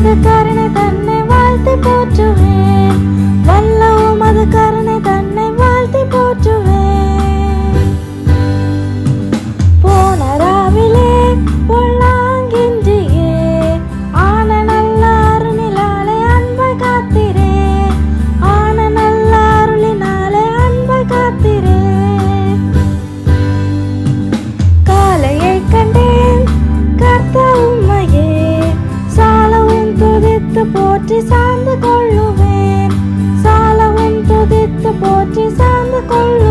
மதக்காரன் போற்றி சார்ந்து கொள்ளுவேன். சாலவன் துதித்து போற்றி சார்ந்து கொள்ளுவேன்.